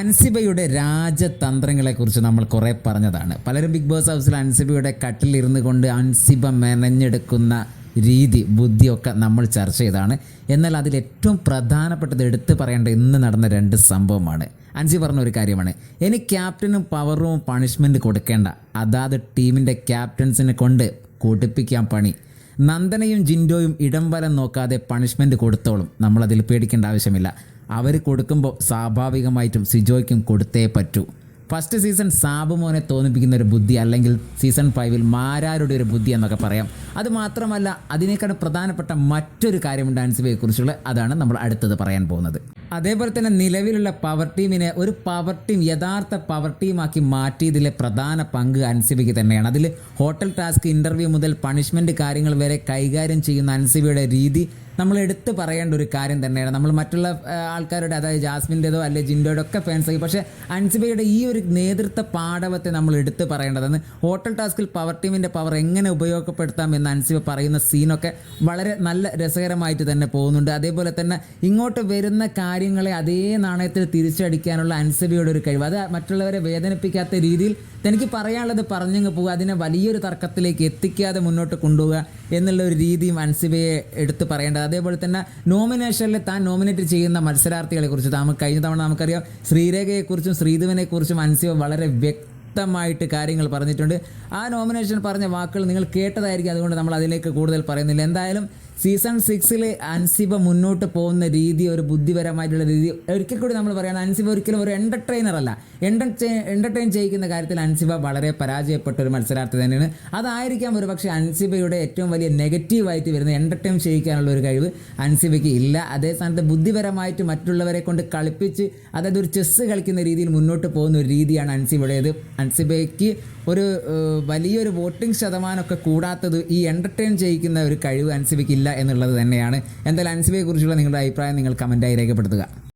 അൻസിബയുടെ രാജതന്ത്രങ്ങളെക്കുറിച്ച് നമ്മൾ കുറേ പറഞ്ഞതാണ്. പലരും ബിഗ് ബോസ് ഹൗസിൽ അൻസിബയുടെ കട്ടിലിരുന്ന് കൊണ്ട് അൻസിബ മെനഞ്ഞെടുക്കുന്ന രീതി ബുദ്ധിയൊക്കെ നമ്മൾ ചർച്ച ചെയ്താണ് എന്നാൽ അതിൽ ഏറ്റവും പ്രധാനപ്പെട്ടത് എടുത്തു പറയേണ്ട ഇന്ന് നടന്ന രണ്ട് സംഭവമാണ്. അൻസി പറഞ്ഞ ഒരു കാര്യമാണ്. ഇനി ക്യാപ്റ്റനും പവറും പണിഷ്മെന്റ് കൊടുക്കേണ്ട. അതാത് ടീമിന്റെ ക്യാപ്റ്റൻസിനെ കൊണ്ട് കൂട്ടിപ്പിക്കാൻ പണി. നന്ദനയും ജിൻഡോയും ഇടം വലം നോക്കാതെ പണിഷ്മെന്റ് കൊടുത്തോളും. നമ്മളതിൽ പേടിക്കേണ്ട ആവശ്യമില്ല. അവർ കൊടുക്കുമ്പോൾ സ്വാഭാവികമായിട്ടും സിജോയ്ക്കും കൊടുത്തേ പറ്റൂ. ഫസ്റ്റ് സീസൺ സാബുമോനെ തോന്നിപ്പിക്കുന്ന ഒരു ബുദ്ധി അല്ലെങ്കിൽ സീസൺ ഫൈവിൽ മാരാരുടെ ഒരു ബുദ്ധി എന്നൊക്കെ പറയാം. അത് മാത്രമല്ല അതിനേക്കാൾ പ്രധാനപ്പെട്ട മറ്റൊരു കാര്യമുണ്ട് കുറിച്ചുള്ള അതാണ് നമ്മൾ അടുത്തത് പറയാൻ പോകുന്നത്. അതേപോലെ തന്നെ നിലവിലുള്ള പവർ ടീമിനെ ഒരു പവർ ടീം യഥാർത്ഥ പവർ ടീമാക്കി മാറ്റിയതിലെ പ്രധാന പങ്ക് അൻസിബിക്ക് തന്നെയാണ്. അതിൽ ഹോട്ടൽ ടാസ്ക് ഇന്റർവ്യൂ മുതൽ പണിഷ്മെന്റ് കാര്യങ്ങൾ വരെ കൈകാര്യം ചെയ്യുന്ന അൻസിബിയുടെ രീതി നമ്മൾ എടുത്തു പറയേണ്ട ഒരു കാര്യം തന്നെയാണ്. നമ്മൾ മറ്റുള്ള ആൾക്കാരുടെ അതായത് ജാസ്മിന്റെതോ അല്ലെ ജിൻഡോയുടെ ഒക്കെ ഫാൻസ് ആയി. പക്ഷേ അൻസിബയുടെ ഈ ഒരു നേതൃത്വ പാഠവത്തെ നമ്മൾ എടുത്തു പറയേണ്ടതാണ്. ഹോട്ടൽ ടാസ്കിൽ പവർ ടീമിന്റെ പവർ എങ്ങനെ ഉപയോഗപ്പെടുത്താം എന്ന് അൻസിബ പറയുന്ന സീനൊക്കെ വളരെ നല്ല രസകരമായിട്ട് തന്നെ പോകുന്നുണ്ട്. അതേപോലെ തന്നെ ഇങ്ങോട്ട് വരുന്ന കാര്യങ്ങളെ അതേ നാണയത്തിൽ തിരിച്ചടിക്കാനുള്ള അൻസിബയുടെ ഒരു കഴിവ്. അത് മറ്റുള്ളവരെ വേദനിപ്പിക്കാത്ത രീതിയിൽ തനിക്ക് പറയാനുള്ളത് പറഞ്ഞങ്ങ് പോകുക അതിനെ വലിയൊരു തർക്കത്തിലേക്ക് എത്തിക്കാതെ മുന്നോട്ട് കൊണ്ടുപോകുക എന്നുള്ള ഒരു രീതിയും അൻസിബയെ എടുത്ത് പറയേണ്ടത്. അതേപോലെ തന്നെ നോമിനേഷനിൽ താൻ നോമിനേറ്റ് ചെയ്യുന്ന മത്സരാർത്ഥികളെ കുറിച്ച് നമുക്ക് കഴിഞ്ഞ തവണ നമുക്കറിയാം ശ്രീരേഖയെക്കുറിച്ചും ശ്രീധുവിനെക്കുറിച്ചും അൻസിബ വളരെ വ്യക്തമായിട്ട് കാര്യങ്ങൾ പറഞ്ഞിട്ടുണ്ട്. ആ നോമിനേഷൻ പറഞ്ഞ വാക്കുകൾ നിങ്ങൾ കേട്ടതായിരിക്കും. അതുകൊണ്ട് നമ്മൾ അതിലേക്ക് കൂടുതൽ പറയുന്നില്ല. എന്തായാലും സീസൺ സിക്സിൽ അൻസിബ മുന്നോട്ട് പോകുന്ന രീതി ഒരു ബുദ്ധിപരമായിട്ടുള്ള രീതി. ഒരിക്കൽ കൂടി നമ്മൾ പറയുന്നത് അൻസിബ ഒരിക്കലും ഒരു എന്റർടൈനർ അല്ല. എന്റർടൈൻ എന്റർടൈൻ ചെയ്യിക്കുന്ന കാര്യത്തിൽ അൻസിബ വളരെ പരാജയപ്പെട്ട ഒരു മത്സരാർത്ഥി തന്നെയാണ്. അതായിരിക്കാം ഒരു പക്ഷേ അൻസിബയുടെ ഏറ്റവും വലിയ നെഗറ്റീവായിട്ട് വരുന്ന എന്റർടൈൻ ചെയ്യിക്കാനുള്ള ഒരു കഴിവ് അൻസിബയ്ക്ക് ഇല്ല. അതേ സ്ഥാനത്ത് ബുദ്ധിപരമായിട്ട് മറ്റുള്ളവരെ കൊണ്ട് കളിപ്പിച്ച് അതായത് ഒരു ചെസ്സ് കളിക്കുന്ന രീതിയിൽ മുന്നോട്ട് പോകുന്ന ഒരു രീതിയാണ് അൻസിബയുടേത്. അൻസിബയ്ക്ക് ഒരു വലിയൊരു വോട്ടിംഗ് ശതമാനമൊക്കെ കൂടാത്തത് ഈ എന്റർടൈൻ ചെയ്യിക്കുന്ന ഒരു കഴിവ് അൻസിബയ്ക്ക് ഇല്ല. എന്നുള്ളത് തന്നെയാണ്. എന്തായാലും അൻസിബയെ കുറിച്ചുള്ള നിങ്ങളുടെ അഭിപ്രായം നിങ്ങൾ കമന്റായി രേഖപ്പെടുത്തുക.